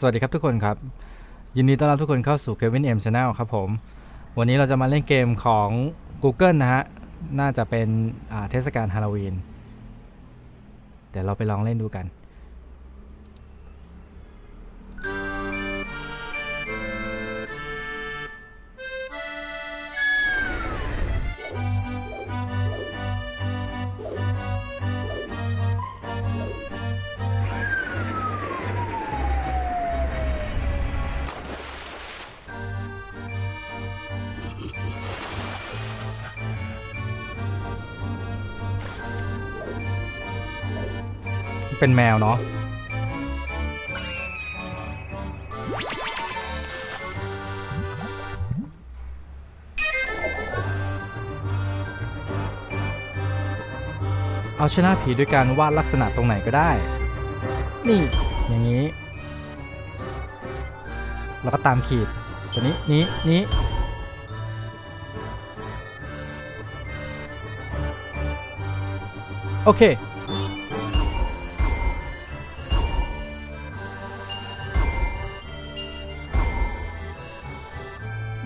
สวัสดีครับทุกคนครับ ยินดีต้อนรับทุกคนเข้าสู่ Kevin M Channel ครับผม วันนี้เราจะมาเล่นเกมของ Google นะฮะ น่าจะเป็นเทศกาลฮาโลวีน เดี๋ยวเราไปลองเล่นดูกัน เป็นแมวเนาะเอาชนะผีด้วยการวาดลักษณะตรงไหนก็ได้ นี่อย่างนี้ แล้วก็ตามขีด ตัวนี้ นี้ นี้ โอเค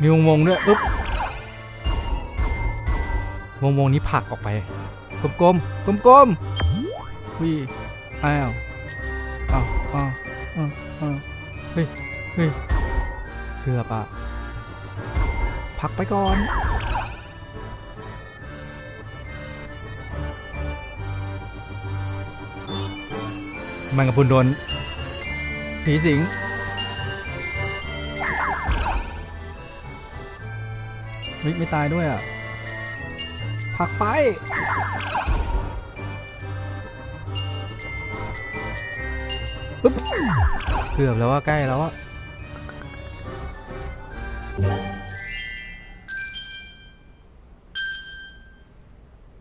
มีวงวงๆด้วยอุ๊บวงวงๆนี้ผักออกไปกลมกลมกลมกลมๆวิอ้าวอ้าวอ้าวอ้าวอ้าวเฮ้ยเฮ้ยเกือบอะผักไปก่อนแมันกับพุนโดนผีสิง เฮ้ยไม่ตายด้วยอะผลักไป ปึ๊บ เกือบแล้วว่าใกล้แล้วอะ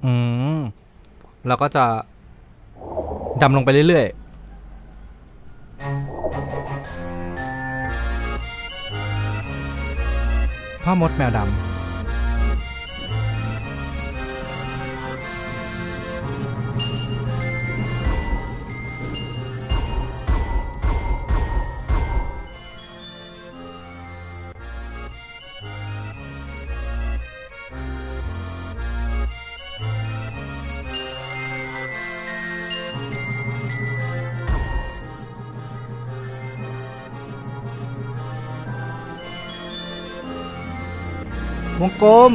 อืมเราก็จะดำลงไปเรื่อยๆพ่อมดแมวดำ วงกลม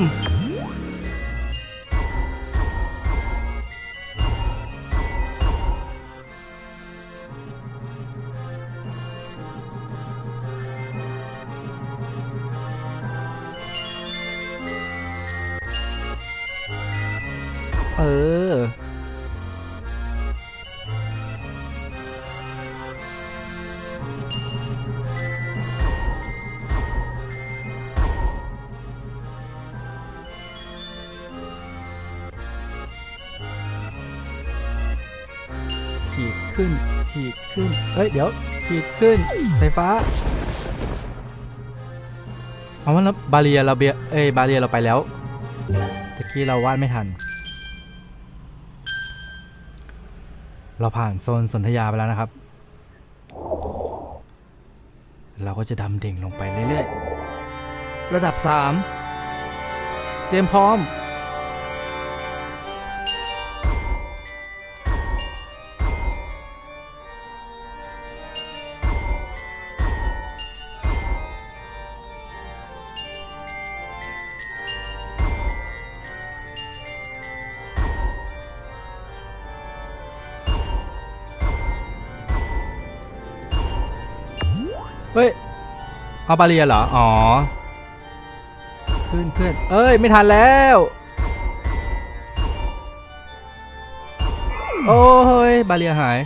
ขีดขึ้น ขีดขึ้น เอ้ย เดี๋ยว ขีดขึ้นสายฟ้าเอาว่าบาเรียเราเบียเอ้ย บาเรียเราไปแล้วตะกี้เราวาดไม่ทัน เราผ่านโซนสนธยาไปแล้วนะครับ เราก็จะดำดิ่งลงไปเรื่อยๆ ระดับ 3 เตรียมพร้อม เฮ้ย เอาบาเรียเหรอ อ๋อขึ้นขึ้นเอ้ย ไม่ทันแล้ว โอ้ย บาเรียหาย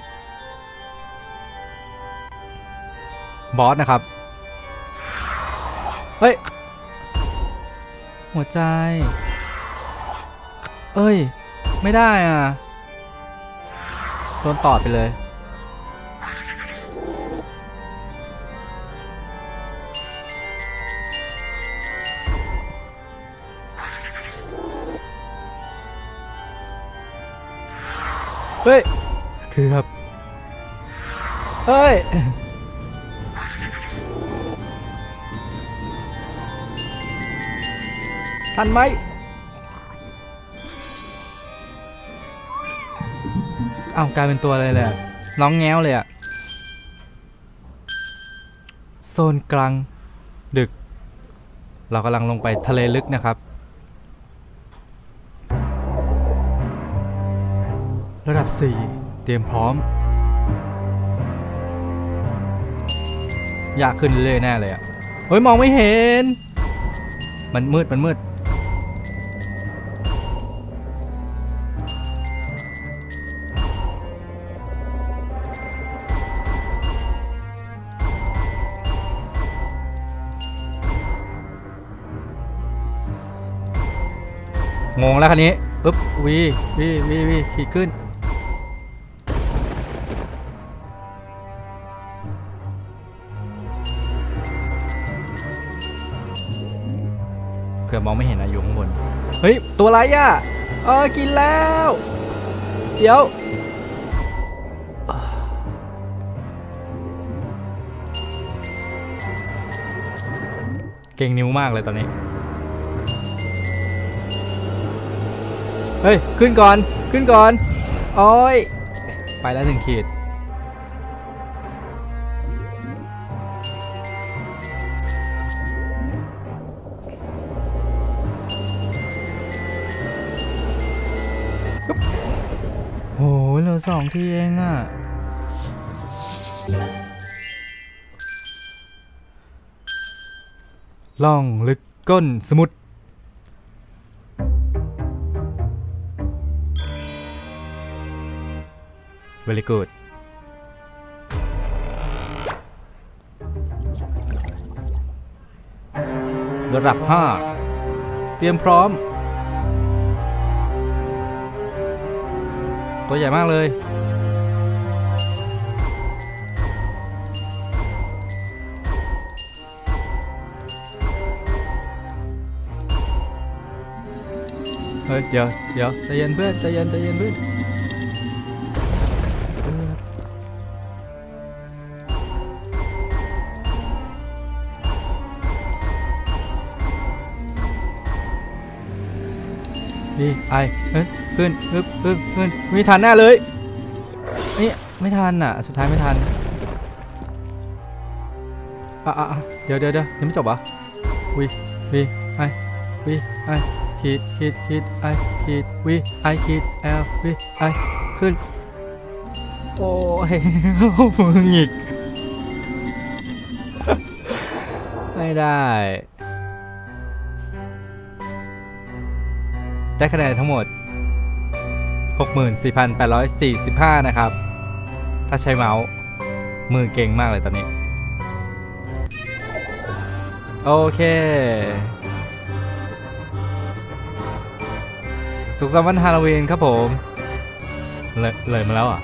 บอสนะครับ เฮ้ย หัวใจ เอ้ย ไม่ได้อะ โดนตอดไปเลย เฮ้ย คือครับ เฮ้ย ทันไหมเอ้ากลายเป็นตัวอะไรเลยอะน้องแง้วเลยอะโซนกลางดึก เรากำลังลงไปทะเลลึกนะครับ ระดับ 4 เตรียมพร้อม อยากขึ้นเรื่อยๆแน่เลยอะเฮ้ย มองไม่เห็น มันมืด มันมืด งงแล้วคันนี้ปึ๊บวีวีวีวีขีดขึ้น เฮ้ย ตัวอะไรอะเออกินแล้ว เดี๋ยว เก่งนิ้วมากเลยตอนนี้ เฮ้ย ขึ้นก่อน ขึ้นก่อน โอ้ย ไปแล้วหนึ่งขีด โหเหลือสองทีเองอะ ล่องลึกก้นสมุทร very good ระดับ 5 เตรียมพร้อม ตัวใหญ่มากเลยเฮ้ยเดี๋ยวเดี๋ยวใจเย็นเพื่อนใจเย็นใจเย็นเพื่อนเออดีไอเฮ้ย ขึ้นขึ้นขึ้นขึ้นไม่ทันแน่เลยนี่ไม่ทันอะ สุดท้ายไม่ทันอะอะเดี๋ยวเดี๋ยวเดี๋ยวยังไม่จบอะวิวิไอวิไอขีดขีดขีดไอขีดวิไอขีดแอลวิไอขึ้น โอ้ยมึงอีกไม่ได้ได้คะแนนทั้งหมด 64,845 นะครับ ถ้าใช้เมาส์มือเก่งมากเลยตอนนี้ โอเค สุขสันต์วันฮาโลวีนครับผม เลยเลยมาแล้วอะ